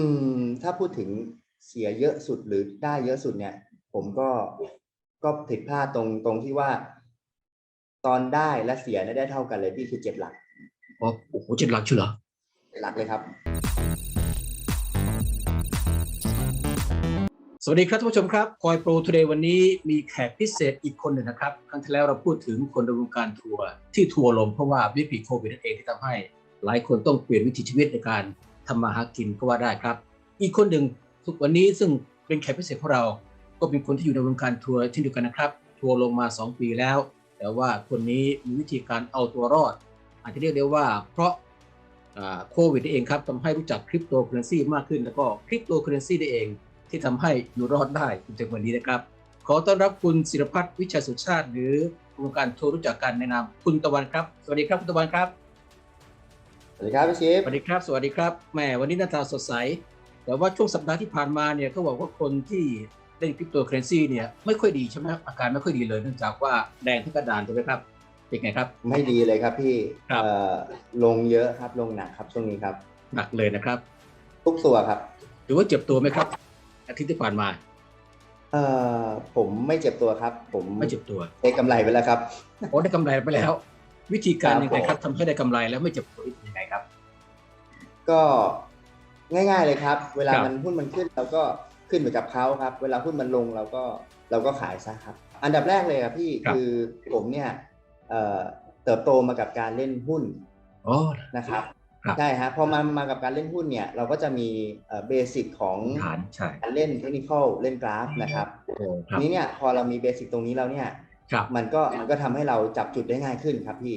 อืม ถ้าพูดถึงเสียเยอะสุดหรือได้เยอะสุดเนี่ย ผมก็ก็ผิดพลาดตรงตรงที่ว่า ตอนได้และเสียเนี่ยได้เท่ากันเลยพี่คือเจ็ดหลักอ๋อโอ้โหเจ็ดหลักเชียวเหรอเจ็ดหลักเลยครับ สวัสดีครับท่านผู้ชมครับคอยโปรทูเดย์วันนี้มีแขกพิเศษอีกคนหนึ่งนะครับ ครั้งที่แล้วเราพูดถึงคนในวงการทัวร์ที่ทัวร์ลงเพราะว่าวิกฤตโควิดนั่นเองที่ทำให้ หลายคนต้องเปลี่ยนวิถีชีวิตในการ ทำมาหากินก็ว่าได้ครับ อีกคนหนึ่งทุกวันนี้ซึ่งเป็นแขกพิเศษของเรา ก็เป็นคนที่อยู่ในวงการทัวร์เช่นเดียวกันนะครับ ทัวร์ลงมา 2 ปีแล้ว แต่ว่าคนนี้มีวิธีการเอาตัวรอด อาจจะเรียกได้ว่า เพราะโควิดนี่เองครับทำให้รู้จักคริปโตเคอเรนซีมากขึ้น แล้วก็คริปโตเคอเรนซีนี่เอง ที่ทำให้อยู่รอดได้จนถึงวันนี้นะครับ ขอต้อนรับคุณศิรพัฒน์วิชัยสุชาติ หรือวงการทัวร์รู้จักกันในนามคุณตะวันครับ สวัสดีครับคุณตะวันครับ วัสดีครับพี่ชิปสวัสดีครับ สวัสดีครับแหมวันนี้หน้าตาสดใส แต่ว่าช่วงสัปดาห์ที่ผ่านมาเนี่ยเขาบอกว่าคนที่เล่นคริปโตเคอเรนซีเนี่ยไม่ค่อยดีใช่ไหมครับอาการไม่ค่อยดีเลยเนื่องจากว่าแดงที่กระดานใช่ไหมครับเป็นไงครับ ไม่ดีเลยครับพี่ครับเอ่อลงเยอะครับลงหนักครับช่วงนี้ครับ หนักเลยนะครับ ทุกตัวครับหรือว่าเจ็บตัวไหมครับ อาทิตย์ที่ผ่านมาเอ่อผมไม่เจ็บตัวครับ ผมไม่เจ็บตัวได้กำไรไปแล้วครับโอ้ได้กำไรไปแล้ว วิธีการครับยังไงครับทำให้ได้กำไรแล้วไม่เจ็บตัวนี่เป็นยังไงครับ ก็ง่าย ๆเลยครับ เวลาครับมันหุ้นมันขึ้นเราก็ขึ้นไปกับเขาครับ เวลาหุ้นมันลงเราก็เราก็ขายซะครับ อันดับแรกเลยครับพี่คือผมเนี่ยเอ่อเติบโตมากับการเล่นหุ้นอ๋อนะครับครับใช่ฮะพอมามากับการเล่นหุ้นเนี่ยเราก็จะมีเบสิกของฐานใช่การเล่นเทคนิคเล่นกราฟนะครับโอ้คทีรับนี้เนี่ยพอเรามีเบสิกตรงนี้แล้วเนี่ยครับ มันก็มันก็ทำให้เราจับจุดได้ง่ายขึ้นครับพี่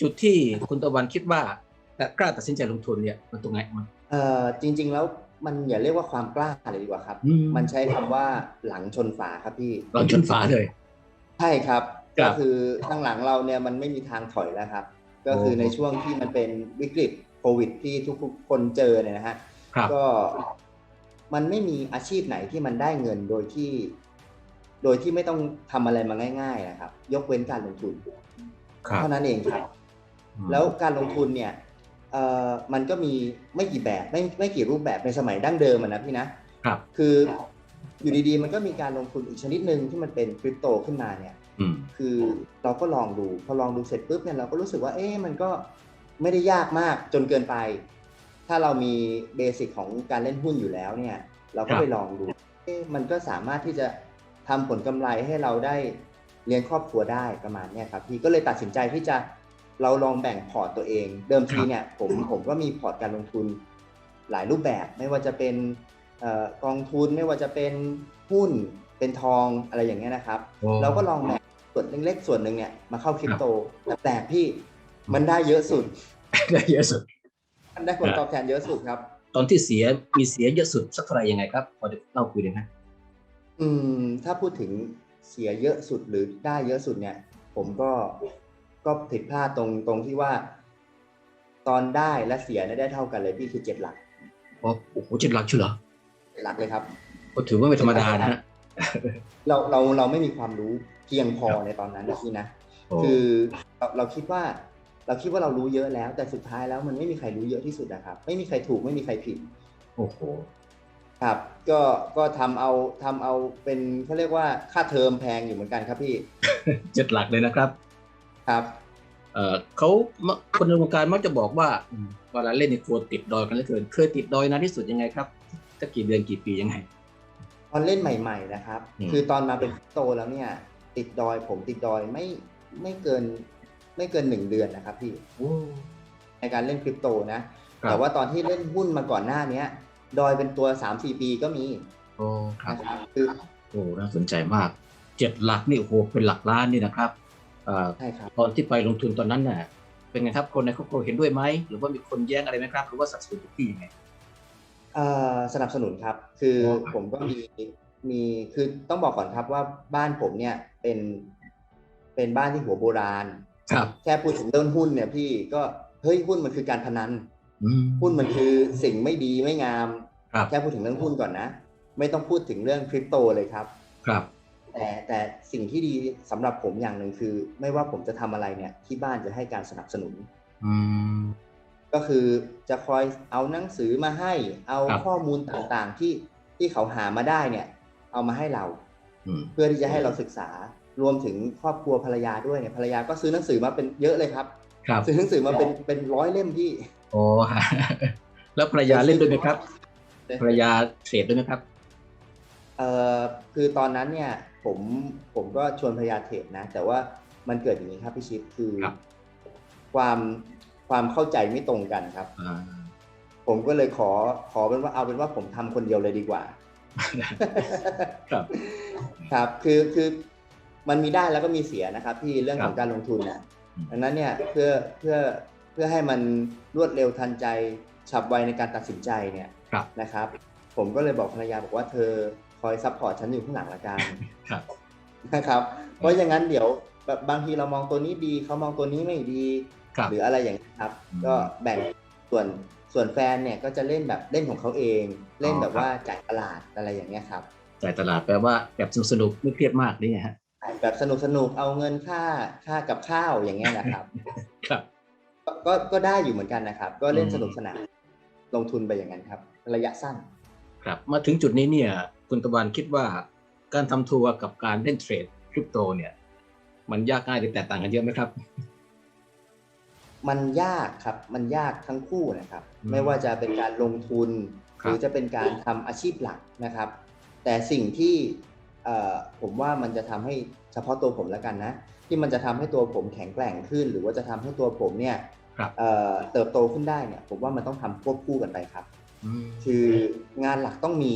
จุดที่คุณตะวันคิดว่าแต่กล้าตัดสินใจลงทุนเนี่ยมันตรงไหนมันเอ่อจริง ๆ แล้วมันอย่าเรียกว่าความกล้าเลยดีกว่าครับอืมมันใช้คำว่าหลังชนฝาครับพี่หลังชนฝาเลยใช่ครับครัก็บคือข้างหลังเราเนี่ยมันไม่มีทางถอยแล้วครับ ก็คือโอ้ในช่วงที่มันเป็นวิกฤตโควิดที่ทุกๆคนเจอเนี่ยนะฮะครับก็มันไม่มีอาชีพไหนที่มันได้เงินโดยที่ โดยที่ไม่ต้องทำอะไรมาง่าย ๆ นะครับ ยกเว้นการลงทุนครับเท่านั้นเองครับอืมแล้วการลงทุนเนี่ยเอ่อมันก็มีไม่กี่แบบไม่ไม่กี่รูปแบบในสมัยดั้งเดิมอะนะพี่นะครับคืออยู่ดีๆ มันก็มีการลงทุนอีกชนิดหนึ่งที่มันเป็นคริปโตขึ้นมาเนี่ยอืมคือเราก็ลองดูพอลองดูเสร็จปุ๊บเนี่ยเราก็รู้สึกว่า เอ๊ะมันก็ไม่ได้ยากมากจนเกินไป ถ้าเรามีเบสิกของการเล่นหุ้นอยู่แล้วเนี่ย เราก็ไปลองดูเอ๊ะมันก็สามารถที่จะ ทำผลกำไรให้เราได้เลี้ยงครอบครัวได้ประมาณเนี้ยครับพี่ก็เลยตัดสินใจที่จะเราลองแบ่งพอร์ตตัวเอง เดิมทีเนี่ยผมผมก็มีพอร์ตการลงทุนหลายรูปแบบ ไม่ว่าจะเป็นเอ่อกองทุนไม่ว่าจะเป็นหุ้นเป็นทองอะไรอย่างเงี้ยนะครับโอ้เราก็ลองแบ่งส่วนเล็กๆส่วนหนึ่งเนี่ยมาเข้าคริปโตแต่แปลกพี่มันได้เยอะสุดได้เยอะสุดมันได้ผลตอบแทนเยอะสุดครับ ตอนที่เสียมีเสียเยอะสุดสักเท่าไหร่ยังไงครับพอจะเล่าคุยได้ไหม อืม ถ้าพูดถึงเสียเยอะสุดหรือได้เยอะสุดเนี่ย ผมก็ก็ผิดพลาดตรงตรงที่ว่า ตอนได้และเสียเนี่ยได้เท่ากันเลยพี่คือเจ็ดหลักอ๋อโอ้โหเจ็ดหลักเชียวเหรอเจ็ดหลักเลยครับก็ถือว่าไม่ธรรมดานะฮะเราเราเราไม่มีความรู้เพียงพอในตอนนั้นนะพี่นะโอ้คือเราเราคิดว่า เราคิดว่าเรารู้เยอะแล้ว แต่สุดท้ายแล้วมันไม่มีใครรู้เยอะที่สุดนะครับ ไม่มีใครถูกไม่มีใครผิด โอ้โห ครับก็ก็ทำเอาทำเอาเป็นเขาเรียกว่าค่าเทอมแพงอยู่เหมือนกันครับพี่เจ็ดหลักเลยนะครับครับเอ่อเขามะคนในวงการมักจะบอกว่าอืมเวลาเล่นในครัวติดดอยกันเหลือเกิน เคยติดดอยนานที่สุดยังไงครับจะกี่เดือนกี่ปียังไงตอนเล่นใหม่ ๆ นะครับอืมคือตอนมาเป็นโตแล้วเนี่ย ติดดอยผมติดดอยไม่ไม่เกิน ไม่เกินหนึ่งเดือนนะครับพี่โอ้ในการเล่นคริปโตนะครับแต่ว่าตอนที่เล่นหุ้นมาก่อนหน้าเนี้ย ดอยเป็นตัวสามสี่ปีก็มีโอ้ครับนะครับคือโอ้น่าสนใจมากเจ็ดหลักนี่โอ้โหเป็นหลักล้านนี่นะครับเอ่อใช่ครับ ตอนที่ไปลงทุนตอนนั้นน่ะ เป็นไงครับคนในครอบครัวเห็นด้วยไหมหรือว่ามีคนแย้งอะไรไหมครับหรือว่าสับสนทุกที่ยังไง เอ่อสนับสนุนครับ คืออ๋อครับ ผมก็มีมีคือต้องบอกก่อนครับว่าบ้านผมเนี่ยเป็นเป็นบ้านที่หัวโบราณ ครับ แค่พูดถึงเรื่องหุ้นเนี่ยพี่ก็เฮ้ยหุ้นมันคือการพนันอืม หุ้นมันคือสิ่งไม่ดีไม่งามครับแค่พูดถึงเรื่องหุ้นก่อนนะ ไม่ต้องพูดถึงเรื่องคริปโตเลยครับ ครับ แต่แต่สิ่งที่ดีสำหรับผมอย่างหนึ่งคือ ไม่ว่าผมจะทำอะไรเนี่ย ที่บ้านจะให้การสนับสนุนอืมก็คือจะคอยเอาหนังสือมาให้ เอาครับข้อมูลต่างๆที่ที่เขาหามาได้เนี่ย เอามาให้เราอืมเพื่อที่จะให้เราศึกษารวมถึงครอบครัวภรรยาด้วยเนี่ยภรรยาก็ซื้อหนังสือมาเป็นเยอะเลยครับครับซื้อหนังสือมาเป็นเป็นร้อยเล่มพี่ โอ้แล้วภรรยาเล่นด้วยไหมครับภรรยาเทรดด้วยไหมครับเอ่อคือตอนนั้นเนี่ยผมผมก็ชวนภรรยาเทรดนะ แต่ว่ามันเกิดอย่างนี้ครับพี่ชิปคือครับความความเข้าใจไม่ตรงกันครับอ่าผมก็เลยขอขอเป็นว่าเอาเป็นว่าผมทำคนเดียวเลยดีกว่า ครับ ครับคือคือมันมีได้แล้วก็มีเสียนะครับพี่เรื่องของครับการลงทุนเนี่ยอืมดังนั้นเนี่ยเพื่อเพื่อเพื่อให้มันรวดเร็วทันใจฉับไวในการตัดสินใจเนี่ยครับนะครับ ผมก็เลยบอกภรรยาบอกว่าเธอคอยซัพพอร์ตฉันอยู่ข้างหลังละกันครับนะครับ เพราะอย่างนั้นเดี๋ยวแบบบางทีเรามองตัวนี้ดีเขามองตัวนี้ไม่ดีครับหรืออะไรอย่างนี้ยครับอืมก็แบ่งส่วนส่วนแฟนเนี่ยก็จะเล่นแบบเล่นของเขาเอง เล่นอ๋อแบบครับว่าจ่ายตลาดอะไรอย่างเงี้ยครับจ่ายตลาดแปลว่าแบบสนุกๆไม่เครียดมากนี่ไงฮะแบบสนุกสนุกๆเอาเงินค่าค่ากับข้าวอย่างเงี้ยนะครับ ครับ ก็ก็ก็ได้อยู่เหมือนกันนะครับ ก็เล่นอืมสนุกสนานลงทุนไปอย่างนั้นครับ ระยะสั้น ครับมาถึงจุดนี้เนี่ยคุณตะวันคิดว่าการทำทัวร์กับการเล่นเทรดคริปโตเนี่ย มันยากง่ายหรือแตกต่างกันเยอะไหมครับ มันยากครับมันยากทั้งคู่นะครับอืมไม่ว่าจะเป็นการลงทุนคหรับรือจะเป็นการทำอาชีพหลักนะครับ แต่สิ่งที่เอ่อ ผมว่ามันจะทำให้เฉพาะตัวผมแล้วกันนะ ที่มันจะทำให้ตัวผมแข็งแกร่งขึ้น หรือว่าจะทำให้ตัวผมเนี่ยครับเอ่อเติบโตขึ้นได้เนี่ย ผมว่ามันต้องทำควบคู่กันไปครับอืมคืองานหลักต้องมี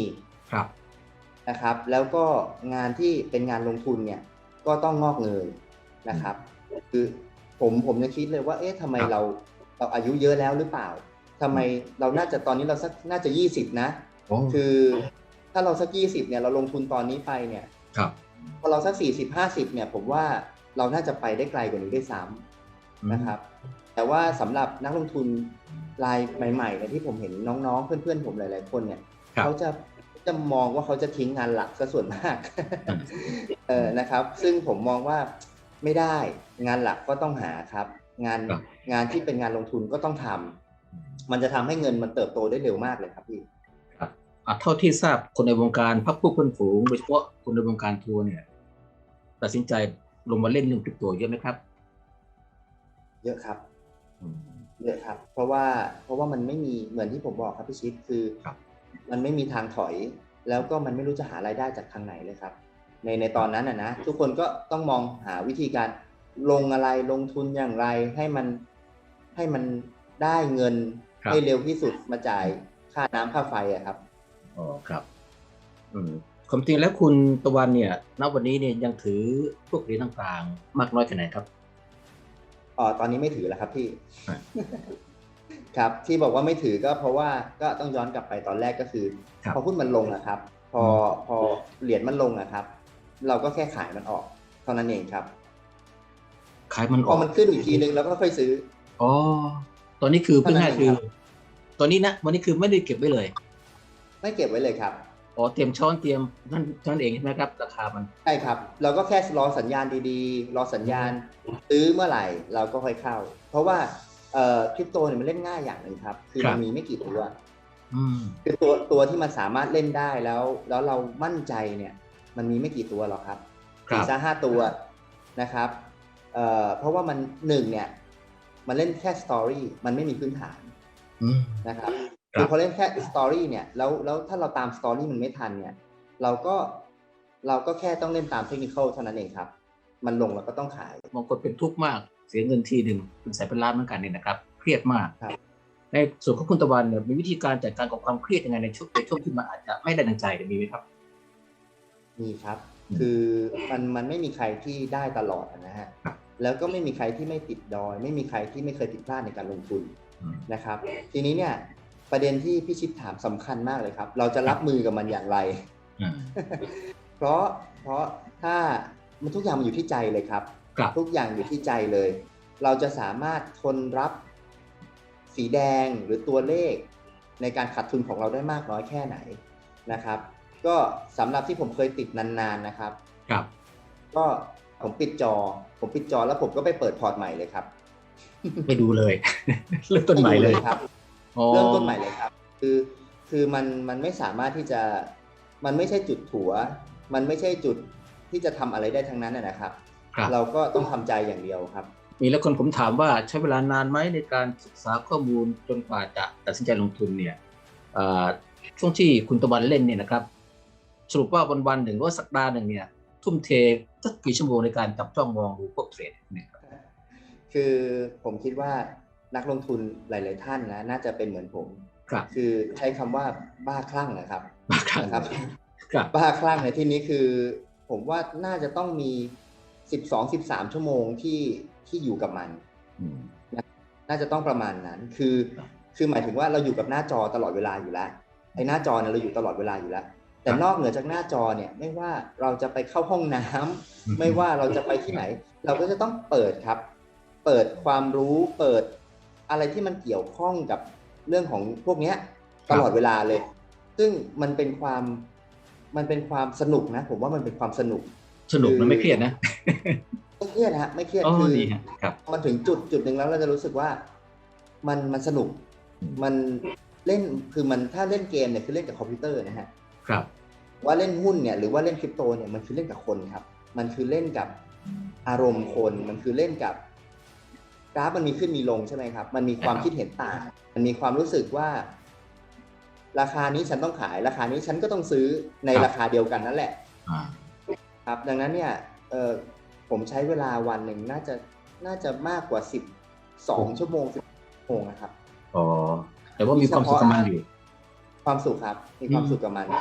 ครับนะครับ แล้วก็งานที่เป็นงานลงทุนเนี่ย ก็ต้องงอกเงยนะครับ คือผมผมจะคิดเลยว่า เอ๊ะทำไมครับเราเราอายุเยอะแล้วหรือเปล่าทำไมเราน่าจะตอนนี้เราสักน่าจะยี่สิบนะโอ้คือ ถ้าเราสักยี่สิบเนี่ยเราลงทุนตอนนี้ไปเนี่ยครับพอเราสักสี่สิบห้าสิบเนี่ย ผมว่าเราน่าจะไปได้ไกลกว่านี้ด้วยซ้ำนะครับ แต่ว่าสำหรับนักลงทุนรายใหม่ๆเนี่ยที่ผมเห็นน้องๆ เพื่อนๆ ผมหลายๆ คนเนี่ยครับเขาจะจะมองว่าเขาจะทิ้งงานหลักซะส่วนมากอืมเออนะครับ ซึ่งผมมองว่าไม่ได้งานหลักก็ต้องหาครับ งานครับงานที่เป็นงานลงทุนก็ต้องทำมันจะทำให้เงินมันเติบโตได้เร็วมากเลยครับพี่อะ เท่าที่ทราบคนในวงการพักพวกเพื่อนฝูงโดยเฉพาะคนในวงการทัวร์เนี่ย ตัดสินใจลงมาเล่นเรื่องคริปโตเยอะไหมครับ เยอะครับอืมเยอะครับ เพราะว่าเพราะว่ามันไม่มีเหมือนที่ผมบอกครับพี่ชิดคือครับมันไม่มีทางถอย แล้วก็มันไม่รู้จะหารายได้จากทางไหนเลยครับ ในในตอนนั้นอะนะทุกคนก็ต้องมองหาวิธีการลงอะไรลงทุนอย่างไรให้มันให้มันได้เงินครับให้เร็วที่สุดมาจ่ายค่าน้ำค่าไฟอะครับ อ๋อครับ อืมความจริงแล้วคุณตะวันเนี่ยณวันนี้เนี่ยยังถือพวกเหรียญต่างๆ มากน้อยแค่ไหนครับอ๋อตอนนี้ไม่ถือแล้วครับพี่อะครับที่บอกว่าไม่ถือก็เพราะว่าก็ต้องย้อนกลับไปตอนแรกก็คือครับพอหุ้นมันลงอะครับ พอพอเหรียญมันลงอะครับ เราก็แค่ขายมันออกเท่านั้นเองครับ ขายมันอพออกมันขึ้นอีกทีนึงเราก็ค่อยซื้ออ๋อตอนนี้คือเพิ่งเท่านั้ง่ายนคือครับตอนนี้นะวันนี้คือไม่ได้เก็บไว้เลย ไม่เก็บไว้เลยครับอ๋อเตรียมช้อนเตรียมนั่นนั่นเองใช่ไหมครับราคามันใช่ครับ เราก็แค่รอสัญญาณดีๆ รอสัญญาณซื้อเมื่อไหร่เราก็ค่อยเข้า เพราะว่าเอ่อคริปโตเนี่ยมันเล่นง่ายอย่างหนึ่งครับ คือมันมีไม่กี่ตัวอืมคือตัวตัวที่มันสามารถเล่นได้แล้ว แล้วเรามั่นใจเนี่ย มันมีไม่กี่ตัวหรอกครับครับสี่ห้าตัวนะครับเอ่อเพราะว่ามันหนึ่งเนี่ย มันเล่นแค่สตอรี่มันไม่มีพื้นฐานอืมนะครับ ครับคือพอเล่นแค่สตอรี่เนี่ยแล้วแล้วถ้าเราตามสตอรี่มันไม่ทันเนี่ย เราก็เราก็แค่ต้องเล่นตามเทคนิคเท่านั้นเองครับ มันลงเราก็ต้องขายบางคนเป็นทุกข์มาก เสียเงินทีหนึ่งเป็นแสนเป็นล้านเหมือนกันเนี่ยนะครับ เครียดมากครับในส่วนของคุณตะวันเนี่ยมีวิธีการจัดการกับความเครียดยังไงในช่วงในช่วงที่มันอาจจะไม่ได้ดังใจเนี่ยมีไหมครับมีครับอืมคือมันมันไม่มีใครที่ได้ตลอดนะฮะครับแล้วก็ไม่มีใครที่ไม่ติดดอย ไม่มีใครที่ไม่เคยผิดพลาดในการลงทุนอืมนะครับ ทีนี้เนี่ย ประเด็นที่พี่ชิปถามสำคัญมากเลยครับ เราจะรับมือกับมันอย่างไรอืมเพราะเพราะถ้ามันทุกอย่างมันอยู่ที่ใจเลยครับครับ ทุกอย่างอยู่ที่ใจเลย เราจะสามารถทนรับสีแดงหรือตัวเลข ในการขาดทุนของเราได้มากน้อยแค่ไหนนะครับ ก็สำหรับที่ผมเคยติดนานๆนะครับ ครับ ก็ผมปิดจอ ผมปิดจอแล้วผมก็ไปเปิดพอร์ตใหม่เลยครับ ไปดูเลยเริ่มต้นใหม่เลยครับอ๋อ เริ่มต้นใหม่เลยครับ คือคือมันมันไม่สามารถที่จะมันไม่ใช่จุดถัว มันไม่ใช่จุดที่จะทำอะไรได้ทั้งนั้นนะนะครับครับ เราก็ต้องทำใจอย่างเดียวครับ มีแล้วคนผมถามว่าใช้เวลานานไหมในการศึกษาข้อมูลจนกว่าจะตัดสินใจลงทุนเนี่ยเอ่อช่วงที่คุณตะวันเล่นเนี่ยนะครับสรุปว่าวันวันๆหนึ่งหรือว่าสัปดาห์หนึ่งเนี่ยทุ่มเทสักกี่ชั่วโมงในการจับจ้องมองดูพวกเทรดเนี่ยครับคือผมคิดว่า นักลงทุนหลาย ๆ ท่านนะ น่าจะเป็นเหมือนผมครับคือใช้คำว่าบ้าคลั่งนะครับครับนะครับครับบ้าคลั่งในที่นี้คือ ผมว่าน่าจะต้องมี 12-13 ชั่วโมงที่ที่อยู่กับมันอืมน่าจะต้องประมาณนั้น คือครับคือหมายถึงว่าเราอยู่กับหน้าจอตลอดเวลาอยู่แล้วไอ้หน้าจอเนี่ยเราอยู่ตลอดเวลาอยู่แล้ว แต่ครับนอกเหนือจากหน้าจอเนี่ย ไม่ว่าเราจะไปเข้าห้องน้ำไม่ว่าเราจะไปที่ไหน เราก็จะต้องเปิดครับ เปิดความรู้เปิด อะไรที่มันเกี่ยวข้องกับเรื่องของพวกเนี้ยตลอดเวลาเลย ซึ่งมันเป็นความมันเป็นความสนุกนะ ผมว่ามันเป็นความสนุก สนุกมันไม่เครียดนะไม่เครียดฮะไม่เครียดอ๋อคือดีฮะครับมันถึงจุดจุดหนึ่งแล้วเราจะรู้สึกว่า มันมันสนุกอืมมันเล่นคือมันถ้าเล่นเกมเนี่ยคือเล่นกับคอมพิวเตอร์นะฮะครับว่าเล่นหุ้นเนี่ยหรือว่าเล่นคริปโตเนี่ยมันคือเล่นกับคนครับ มันคือเล่นกับอารมณ์คน มันคือเล่นกับ กราฟมันมีขึ้นมีลงใช่ไหมครับ มันมีความครับคิดเห็นต่าง มันมีความรู้สึกว่า ราคานี้ฉันต้องขาย ราคานี้ฉันก็ต้องซื้อในราคาเดียวกันนั่นแหละอ่าครับ ดังนั้นเนี่ยเออผมใช้เวลาวันหนึ่งน่าจะน่าจะมากกว่าสิบสองชั่วโมงสิบชั่วโมงนะครับอ๋อแต่ว่ามีความสุขกับมันอยู่ ความสุขครับ มีความอืมสุขกับมันครับ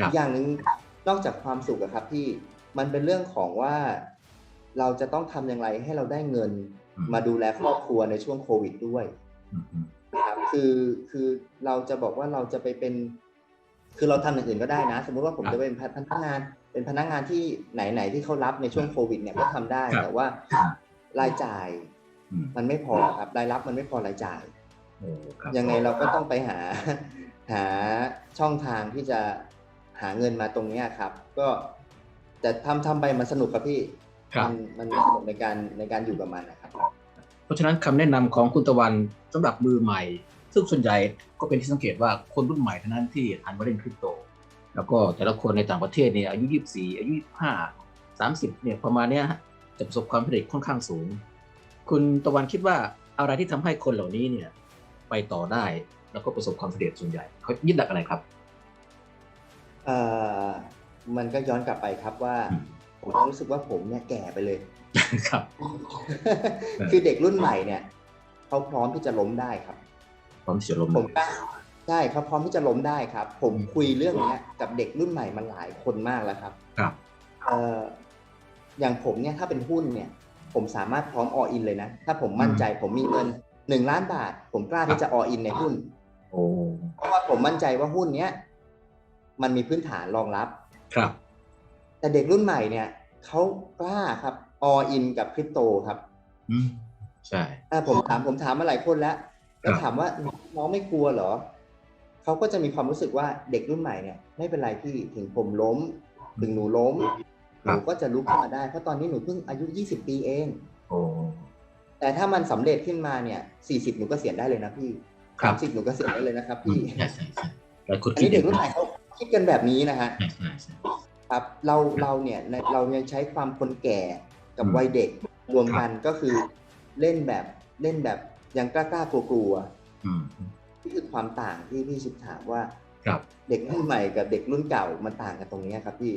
อีกอย่างหนึ่งนอกจากความสุขอะครับที่มันเป็นเรื่องของว่าเราจะต้องทำอย่างไรให้เราได้เงินอื มมาดูแลครอบครัวในช่วงโควิดด้วยอืมอืมนะครับคือคือเราจะบอกว่าเราจะไปเป็น คือเราทำอย่างอื่นก็ได้นะ สมมุติว่าผมจะเป็นพนักงาน เป็นพนักงานที่ไหนๆที่เขารับในช่วงโควิด เนี่ยก็ทำได้ แต่ว่ารายจ่ายอืมมันไม่พอครับรายรับมันไม่พอรายจ่ายโอ้ครับยังไงเราก็ต้องไปหาหาช่องทางที่จะหาเงินมาตรงเนี้ยครับ ก็แต่ทำทำไปมันสนุกครับพี่ครับ มันมันสนุกในการในการอยู่กับมันนะครับ เพราะฉะนั้นคำแนะนำของคุณตะวันสำหรับมือใหม่ ซึ่งส่วนใหญ่ก็เป็นที่สังเกตว่าคนรุ่นใหม่เท่านั้นที่หันมาเล่นคริปโต แล้วก็แต่ละคนในต่างประเทศเนี่ยอายุ 24 อายุ 25 30เนี่ยประมาณเนี้ยฮะจะประสบความสำเร็จค่อนข้างสูง คุณตะวันคิดว่าอะไรที่ทำให้คนเหล่านี้เนี่ยไปต่อได้แล้วก็ประสบความสำเร็จส่วนใหญ่เขายึดหลักอะไรครับเอ่อมันก็ย้อนกลับไปครับว่าอืม ผมรู้สึกว่าผมเนี่ยแก่ไปเลย ครับ คือเด็กรุ่นใหม่เนี่ยเขาพร้อมที่จะล้มได้ครับความเสียลมผมกล้าใช่เขาพร้อมที่จะล้มได้ครับ ผมคุยเรื่องเนี้ยกับเด็กรุ่นใหม่มาหลายคนมากแล้วครับ ครับเอ่ออย่างผมเนี่ยถ้าเป็นหุ้นเนี่ย ผมสามารถพร้อมออินเลยนะ ถ้าผมมั่นใจผมมีเงินหนึ่งล้านบาท ผมกล้าที่จะออินในหุ้นโอ้เพราะว่าผมมั่นใจว่าหุ้นเนี้ยมันมีพื้นฐานรองรับ ครับ แต่เด็กรุ่นใหม่เนี่ยเขากล้าครับออินกับคริปโตครับอืมใช่อ่าผมถามผมถามมาหลายคนแล้วแล้วครับถามว่าน้องไม่กลัวเหรอเขาก็จะมีความรู้สึกว่าเด็กรุ่นใหม่เนี่ย ไม่เป็นไรพี่ถึงผมล้ม ถึงหนูล้มหนูก็จะลุกขึ้นมาได้เพราะตอนนี้หนูเพิ่งอายุ20ปีเองโอ้แต่ถ้ามันสำเร็จขึ้นมาเนี่ย40หนูก็เสียณได้เลยนะพี่ครับ30หนูก็เสียณได้เลยนะครับอืพี่มใช่ใช่ใช่หลายคนอันคิดนี้อเด็ย่ากงรุ่นนั้ใหนม่เขาคิดกันแบบนี้นะฮะใช่ใช่ใช่ ครับเราเราเนี่ยในเรายังใช้ความคนแก่กับอืมวัยเด็กรวมครับกันก็คือเล่นแบบเล่นแบบยังกล้ากล้ากลัวกลัวๆอืมนี่คือความต่างที่พี่ชิดถามว่าครับเด็กรุ่นใหม่กับเด็กรุ่นเก่ามันต่างกันตรงนี้ครับพี่